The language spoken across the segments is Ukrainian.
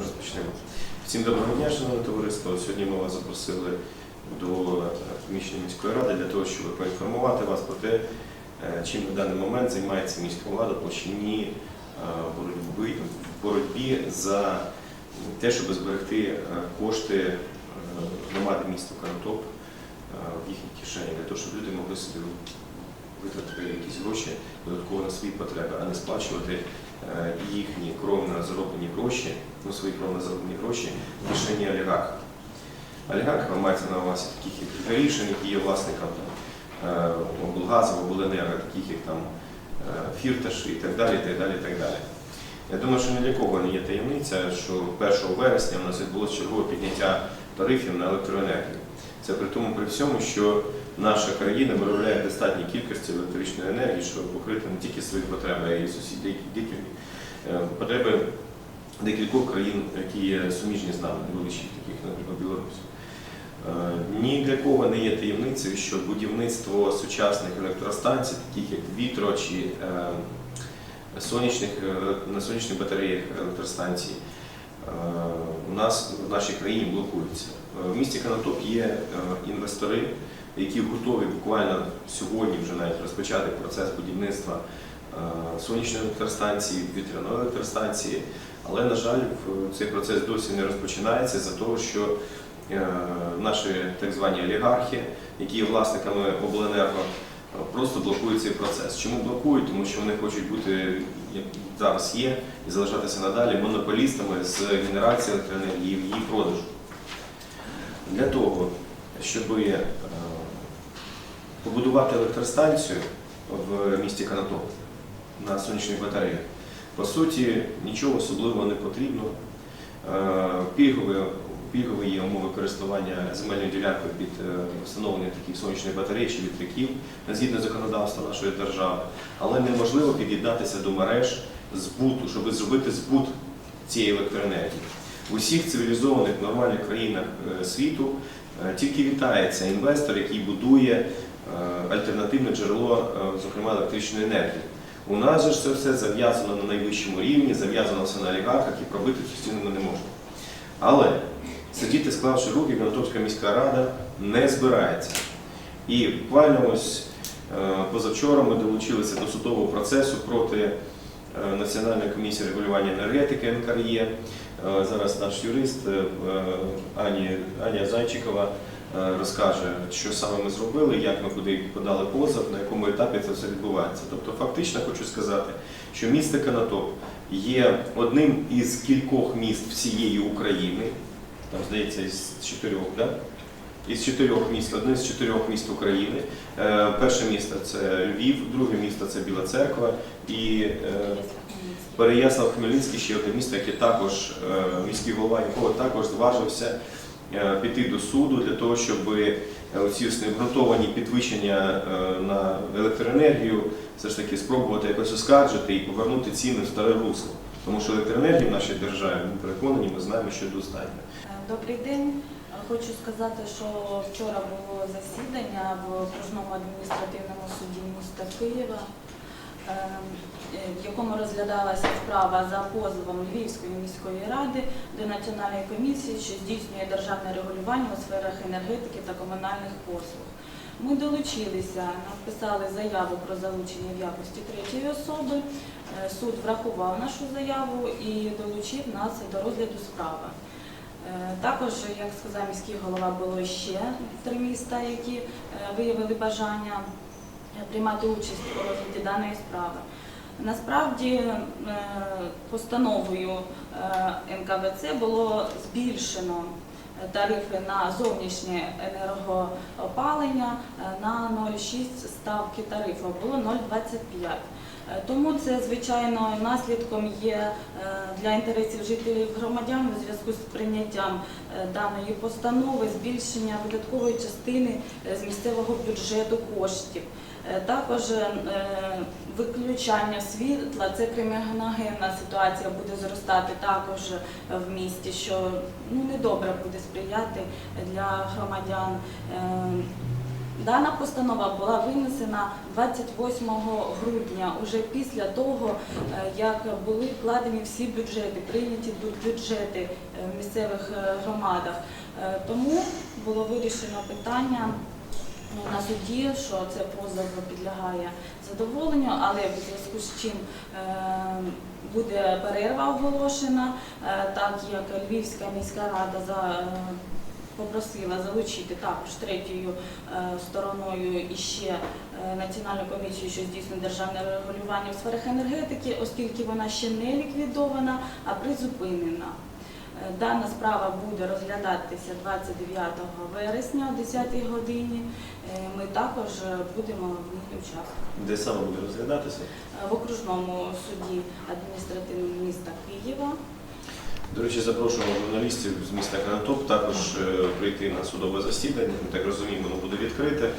Розпочнемо. Всім доброго дня, шановне товариство. Сьогодні ми вас запросили до е, приміщення міської ради для того, щоб поінформувати вас про те, е, чим на даний момент займається міська влада по чині е, боротьби, боротьбі за те, щоб зберегти е, кошти е, громади міста е, в їхній кишені, для того, щоб люди могли собі витратити якісь гроші додатково на свої потреби, а не сплачувати е, їхні кровно зароблені гроші, ну свої кровно зароблені гроші в кишені олігарха. Олігарха мається на увазі таких як Гришин, які є власником е, облгазу, обленерго, таких як там е, Фірташ і так далі, так далі, так далі. Я думаю, що ні для кого не є таємниця, що 1 вересня у нас відбулося чергове підняття тарифів на електроенергію. Це при тому при всьому, що наша країна виробляє достатній кількості електричної енергії, щоб покрити не тільки свої потреби, а й сусідні е, потреби декількох країн, які є суміжні з нами, невеличких таких, наприклад, Білорусь. Е, Ні для кого не є таємницею, що будівництво сучасних електростанцій, таких як вітро чи е, сонячних, на сонячних батареях електростанцій, у нас в нашій країні блокуються. Е, В місті Канатоп є е, інвестори, які готові буквально сьогодні вже навіть розпочати процес будівництва е, сонячної електростанції, вітряної електростанції. Але, на жаль, цей процес досі не розпочинається за того, що е, наші так звані олігархи, які є власниками обленерго, е, просто блокують цей процес. Чому блокують? Тому що вони хочуть бути, як зараз є, і залишатися надалі монополістами з генерації електроенергії в її продажу. Для того, щоб е, побудувати електростанцію в місті Канатоп на сонячних батареях, по суті, нічого особливого не потрібно. Е, Пільгові, є умови користування земельною ділянкою під е, встановлення таких сонячних батарей чи вітряків згідно законодавства нашої держави, але неможливо під'єднатися до мереж збуту, щоб зробити збут цієї електроенергії. В усіх цивілізованих нормальних країнах е, світу е, тільки вітається інвестор, який будує е, альтернативне джерело, е, зокрема електричної енергії. У нас же це все зав'язано на найвищому рівні, зав'язано все на олігархах і пробити цю стіну ми не можемо. Але сидіти, склавши руки, Конотопська міська рада не збирається. І буквально ось е, позавчора ми долучилися до судового процесу проти е, Національної комісії регулювання енергетики НКРЄ. Е, Зараз наш юрист Ані, Аня Зайчикова розкаже, що саме ми зробили, як ми куди подали позов, на якому етапі це все відбувається. Тобто, фактично хочу сказати, що місто Канатоп є одним із кількох міст всієї України, там здається, із чотирьох, да? із чотирьох міст, одне з чотирьох міст України. Е, Перше місто це Львів, друге місто це Біла Церква і е, Переяслав Хмельницький ще одне місто, яке також е, міський голова якого також зважився е, піти до суду для того, щоб ці ось необґрунтовані підвищення е, на електроенергію все ж таки спробувати якось оскаржити і повернути ціни в старе русло. Тому що електроенергії в нашій державі, ми переконані, ми знаємо, що достатньо. Добрий день. Хочу сказати, що вчора було засідання в окружному адміністративному суді міста Києва, е, в якому розглядалася справа за позовом Львівської міської ради до Національної комісії, що здійснює державне регулювання у сферах енергетики та комунальних послуг. Ми долучилися, написали заяву про залучення в якості третьої особи. Е, Суд врахував нашу заяву і долучив нас до розгляду справи. Е, Також, як сказав міський голова, було ще три міста, які е, виявили бажання е, приймати участь у розгляді даної справи. Насправді постановою НКВЦ було збільшено тарифи на зовнішнє енергоопалення на 0,6 ставки тарифу, було 0,25. Е, Тому це, звичайно, наслідком є е, для інтересів жителів громадян у зв'язку з прийняттям е, даної постанови збільшення видаткової частини з місцевого бюджету коштів. Також виключання світла, це криміногенна ситуація буде зростати також в місті, що ну, недобре буде сприяти для громадян. Дана постанова була винесена 28 грудня, уже після того, е, як були вкладені всі бюджети, прийняті бю- бюджети е, в місцевих е, громадах. Тому було вирішено питання ну, на суді, що це позов підлягає задоволенню, але в зв'язку з чим буде перерва оголошена, так як Львівська міська рада за попросила залучити також третьою е, стороною іще е, Національну комісію, що здійснює державне регулювання в сферах енергетики, оскільки вона ще не ліквідована, а призупинена. Е, Дана справа буде розглядатися 29 вересня о 10 годині. Ми також будемо в ній участвувати. Де саме буде розглядатися? В окружному суді адміністративного міста Києва. До речі, запрошуємо журналістів з міста Канатоп також е, прийти на судове засідання. Ми так розуміємо, воно буде відкрите,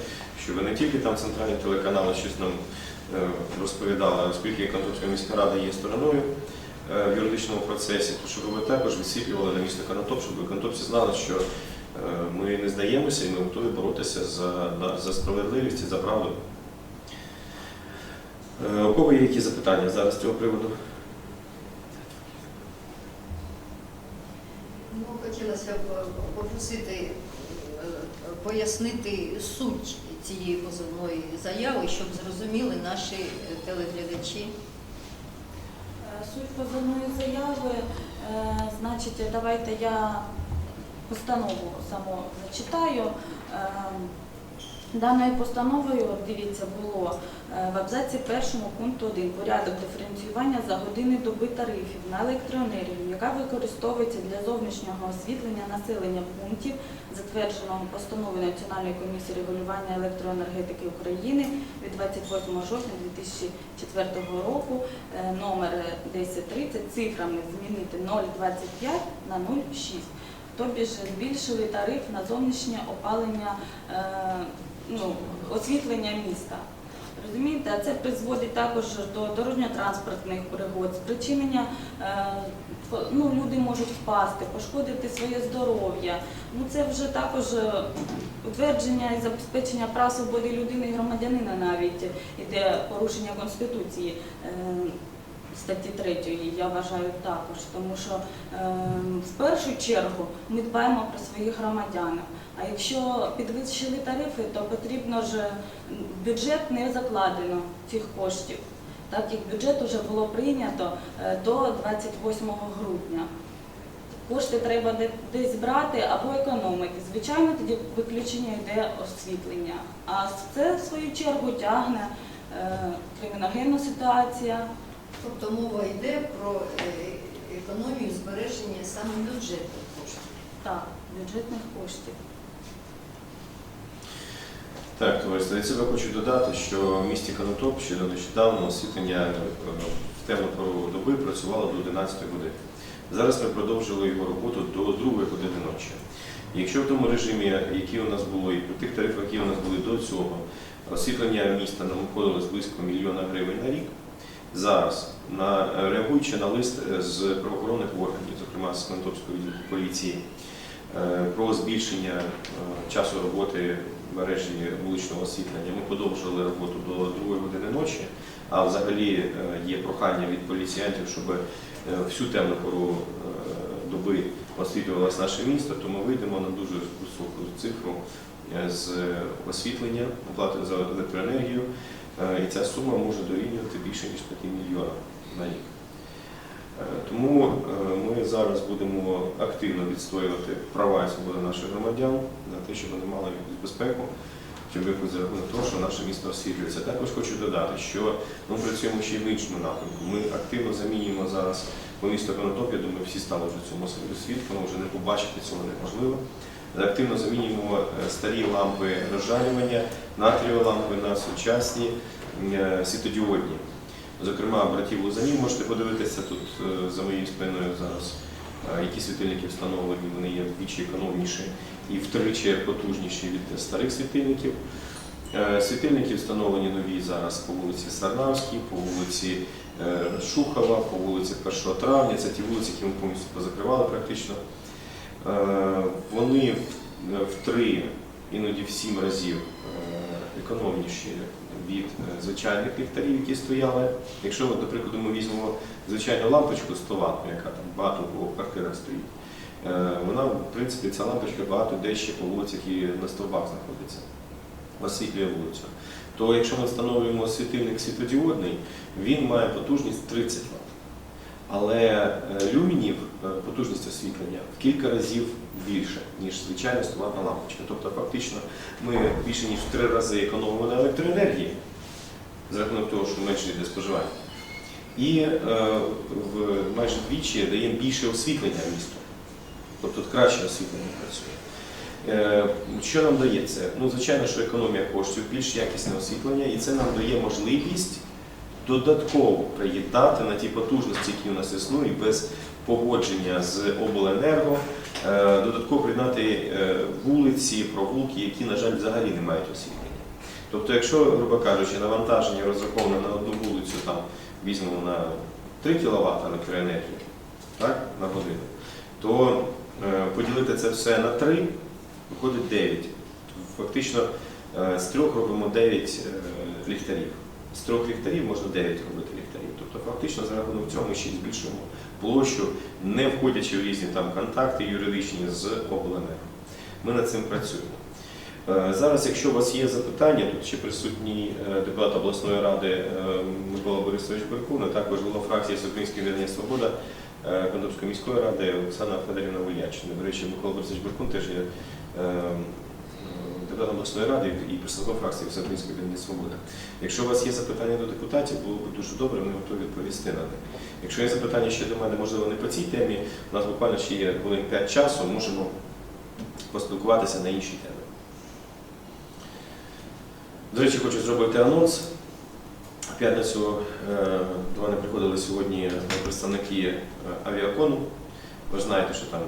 щоб не тільки там центральні телеканали щось нам е, розповідали, оскільки Канатопська міська рада є стороною е, в юридичному процесі, то щоб ви також висвітлювали на місто Канатоп, щоб канатопці знали, що ми не здаємося і ми готові боротися за, за справедливість і за правду. У кого є які запитання зараз з цього приводу? Ну, хотілося б е, попросити е, пояснити суть цієї позовної заяви, щоб зрозуміли наші е, телеглядачі. Суть позовної заяви, значить, давайте я постанову саму зачитаю. Даною постановою, дивіться, було е, в абзаці першому пункту 1 порядок диференціювання за години доби тарифів на електроенергію, яка використовується для зовнішнього освітлення населення пунктів, затвердженого постановою Національної комісії регулювання електроенергетики України від 28 жовтня 2004 року, е, номер 1030, цифрами змінити 0,25 на 0,6. Тобі ж збільшили тариф на зовнішнє опалення, е, ну, освітлення міста. Розумієте, а це призводить також до дорожньо-транспортних пригод, спричинення, е, ну, люди можуть впасти, пошкодити своє здоров'я. Ну, це вже також е, утвердження і забезпечення прав свободи людини і громадянина навіть іде порушення Конституції. Статті 3 я вважаю також, тому що е, в першу чергу ми дбаємо про своїх громадян. А якщо підвищили тарифи, то потрібно ж бюджет не закладено цих коштів, так як бюджет вже було прийнято е, до 28 грудня. Кошти треба де- десь брати або економити. Звичайно, тоді виключення йде освітлення. А це, в свою чергу, тягне е, криміногенна ситуація. Тобто мова йде про е, економію збереження саме бюджетних коштів. Так, бюджетних коштів. Так, товариство, я себе хочу додати, що в місті Конотоп ще до нещодавно освітлення е, в пору доби працювало до 11 години. Зараз ми продовжили його роботу до 2 години ночі. Якщо в тому режимі, який у нас було, і по тих тарифах, які у нас були до цього, освітлення міста нам обходилось близько мільйона гривень на рік, зараз, на, реагуючи на лист е, з правоохоронних органів, зокрема з Конотопської відділку поліції, е, про збільшення е, часу роботи мережі вуличного освітлення. Ми подовжили роботу до 2 години ночі, а взагалі е, є прохання від поліціянтів, щоб е, всю темну пору е, доби освітлювалось наше місто, то ми вийдемо на дуже високу цифру е, з освітлення, оплати за електроенергію, Е, і ця сума може дорівнювати більше ніж 5 мільйонів на рік. Е, Тому е, ми зараз будемо активно відстоювати права і свободи наших громадян на те, щоб вони мали якусь безпеку, щоб якось за рахунок того, що наше місто освітлюється. Також хочу додати, що ми працюємо ще й в іншому напрямку. Ми активно замінюємо зараз по місту Конотоп, я думаю, всі стали вже цьому свідками, вже не побачити цього неможливо. Активно замінюємо е, старі лампи розжарювання, натрієві лампи на сучасні е, світодіодні. Зокрема, братів Лузанів можете подивитися тут е, за моєю спиною зараз, які світильники встановлені, вони є вдвічі економніші і втричі потужніші від старих світильників. Світильники встановлені нові зараз по вулиці Сарнавській, по вулиці Шухова, по вулиці 1 травня. Це ті вулиці, які ми повністю позакривали практично. Е, Вони в- три іноді в сім разів е, економніші від е, звичайних ліхтарів, які стояли. Якщо, прикладу, ми візьмемо звичайну лампочку 100 Вт, яка там багато по квартирах стоїть, вона, в принципі, ця лампочка багато де ще по вулицях і на стовбах знаходиться, освітлює вулицю. То якщо ми встановлюємо світильник світлодіодний, він має потужність 30 Вт. Але е, люмінів е, потужність освітлення в кілька разів більше, ніж звичайна столарна лампочка. Тобто фактично ми більше ніж в три рази економимо на електроенергії за рахунок того, що менше йде споживання. І е, в майже двічі даємо більше освітлення місту. Тобто тут краще освітлення працює. Е, Що нам дає це? Ну, звичайно, що економія коштів, більш якісне освітлення, і це нам дає можливість додатково приєднати на ті потужності, які у нас існують, без погодження з обленерго, е, додатково приєднати е, вулиці, провулки, які, на жаль, взагалі не мають освітлення. Тобто, якщо, грубо кажучи, навантаження розраховане на одну вулицю, там візьмемо на 3 кВт електроенергії так, на годину, то е, поділити це все на 3, виходить 9. Фактично з трьох робимо 9 е, ліхтарів. З трьох ліхтарів можна 9 робити ліхтарів. Тобто фактично за рахунок цього ми ще збільшуємо площу, не входячи в різні там контакти юридичні з обленерго. Ми над цим працюємо. Е, Зараз, якщо у вас є запитання, тут ще присутній е, депутат обласної ради е, Микола Борисович Беркун, а також голова фракції Всеукраїнської об'єднання Свобода Кондопської міської ради Оксана Федорівна Вильячина. До речі, Микола Борисович Беркун теж є депутатом обласної ради і представником фракції Всеукраїнської об'єднання Свобода. Якщо у вас є запитання до депутатів, було б дуже добре, ми готові відповісти на них. Якщо є запитання ще до мене, можливо, не по цій темі, у нас буквально ще є хвилин 5 часу, можемо поспілкуватися на інші теми. До речі, хочу зробити анонс. В п'ятницю е, до мене приходили сьогодні представники е, авіакону. Ви знаєте, що там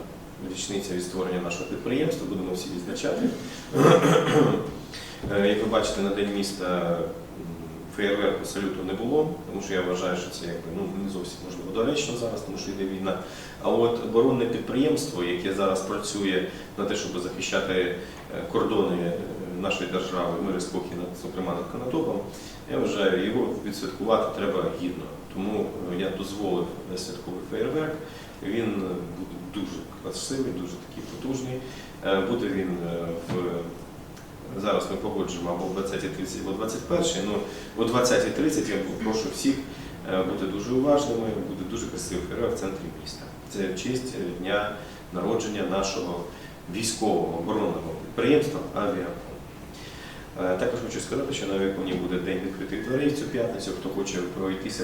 річниця від створення нашого підприємства, будемо всі відзначати. Е, Як ви бачите, на День міста феєрверку салюту не було, тому що я вважаю, що це якби, ну, не зовсім можливо доречно зараз, тому що йде війна. А от оборонне підприємство, яке зараз працює на те, щоб захищати е, кордони е, нашої держави, мир і спокій, зокрема над Конотопом, я вважаю, його відсвяткувати треба гідно. Тому я дозволив святковий феєрверк. Він буде дуже красивий, дуже такий потужний. Е, Буде він е, в зараз ми погоджуємо або в 20.30, або 21 Ну, о 20.30 я попрошу всіх е, бути дуже уважними. Буде дуже красивий фейерверк в центрі міста. Це в честь дня народження нашого військового оборонного підприємства Авіакон. Також хочу сказати, що на Авіаконі буде день відкритих дверей цю п'ятницю. Хто хоче пройтися,